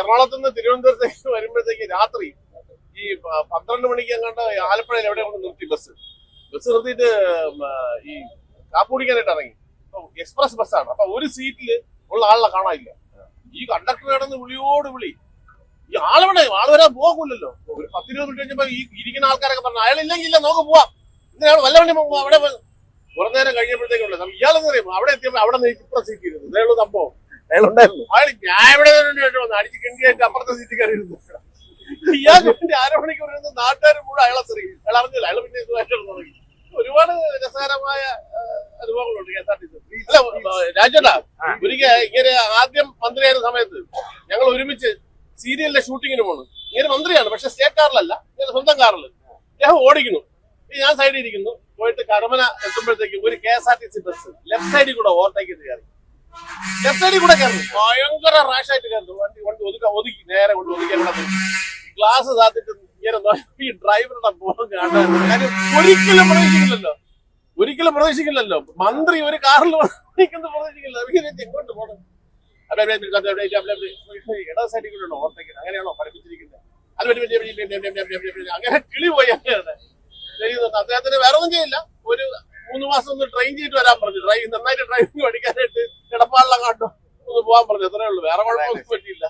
എറണാകുളത്ത് നിന്ന് തിരുവനന്തപുരത്തേക്ക് വരുമ്പോഴത്തേക്ക് രാത്രി ഈ പന്ത്രണ്ട് മണിക്ക് അങ്ങോട്ട് ആലപ്പുഴയിൽ എവിടെ കൊണ്ട് നിർത്തി ബസ്. ബസ് നിർത്തിയിട്ട് ഈ കാപ്പ് കുടിക്കാനായിട്ട് ഇറങ്ങി എക്സ്പ്രസ് ബസ്സാണ് അപ്പൊ ഒരു സീറ്റിൽ ഉള്ള ആളെ കാണാനില്ല. ഈ കണ്ടക്ടർ കിടന്ന് വിളിയോട് വിളി. ഈ ആളവിടെ ആൾ വരാൻ പോകൂലല്ലോ ഒരു പത്തിരുപത് മിനിറ്റ് കഴിഞ്ഞപ്പോ ഈ ഇരിക്കുന്ന ആൾക്കാരൊക്കെ പറഞ്ഞു അയാളില്ലെങ്കിൽ ഇല്ല നമുക്ക് പോവാം. ഇന്നയാൾ വല്ല വണ്ടി അവിടെ കുറഞ്ഞേരം കഴിഞ്ഞപ്പോഴത്തേക്കുള്ള ഇയാളെന്ന് പറയുമ്പോ അവിടെ എത്തിയപ്പോ അവിടെ നിന്ന് ഇപ്പുറം സീറ്റ് ഇരുന്നു ഇതേ ഉള്ളൂ സംഭവം. ഞാൻ ഇവിടെ വേണ്ടി വന്നു അടിച്ച് കിണ്ടിയായിട്ട് അപ്പുറത്തെ സീറ്റ് കയറി നാട്ടുകാർ അയാളെ അയാൾ അറിഞ്ഞില്ല. അയാൾ പിന്നെ ഇതുമായിട്ട് തുടങ്ങി. ഒരുപാട് രസകരമായ ആ, അനുഭവങ്ങളുണ്ട് K S R T C അല്ല രാജേട്ടാ ഒരിക്കൽ ഇങ്ങനെ ആദ്യം മന്ത്രിയായിരുന്ന സമയത്ത് ഞങ്ങൾ ഒരുമിച്ച് സീരിയലിന്റെ ഷൂട്ടിങ്ങിന് പോണു. ഇങ്ങനെ മന്ത്രിയാണ് പക്ഷെ സ്റ്റേറ്റ് കാറിലല്ല. ഇങ്ങനെ സ്വന്തം കാറിൽ. അദ്ദേഹം ഓടിക്കുന്നു. ഞാൻ സൈഡിൽ ഇരിക്കുന്നു. പോയിട്ട് കടമന എത്തുമ്പോഴത്തേക്കും ഒരു K S R T C bus left സൈഡിൽ കൂടെ ഓവർടേക്ക് ചെയ്ത് കയറി. സൈഡിൽ കൂടെ കയറുന്നു ഭയങ്കര റാഷായിട്ട് കയറുന്നു വണ്ടി വണ്ടി ഒതുക്കാൻ ഒതുക്കി നേരെ കൊണ്ട് ഒതുക്കാൻ ഗ്ലാസ് സാധിച്ചിട്ട് ഇങ്ങനെ ഈ ഡ്രൈവറുടെ മുഖം കാണാൻ. കാര്യം ഒരിക്കലും പ്രവേശിക്കില്ലല്ലോ ഒരിക്കലും പ്രതീക്ഷിക്കില്ലല്ലോ. മന്ത്രി ഒരു കാറിൽ നിൽക്കുന്നത് പ്രതീക്ഷിക്കില്ല. ഇവർ എങ്ങോട്ട് പോകണം ഇട സൈഡിൽ കൂടെ ഉണ്ടോ ഓർത്തേക്കുന്നത് അങ്ങനെയാണോ പഠിപ്പിച്ചിരിക്കുന്നത്? അത് അങ്ങനെ കിളി പോയി അങ്ങനെയാണ്. അദ്ദേഹത്തിന് വേറെ ഒന്നും ചെയ്യില്ല. ഒരു മൂന്ന് മാസം ഒന്ന് ട്രെയിൻ ചെയ്തിട്ട് വരാൻ പറഞ്ഞു. ഡ്രൈവ് നന്നായിട്ട് ഡ്രൈവിംഗ് പഠിക്കാനായിട്ട് കിടപ്പാളിലെ കാട്ടും ഒന്ന് പോകാൻ പറഞ്ഞു. അത്രേ ഉള്ളൂ. വേറെ കുഴപ്പമൊന്നും പറ്റിയില്ല.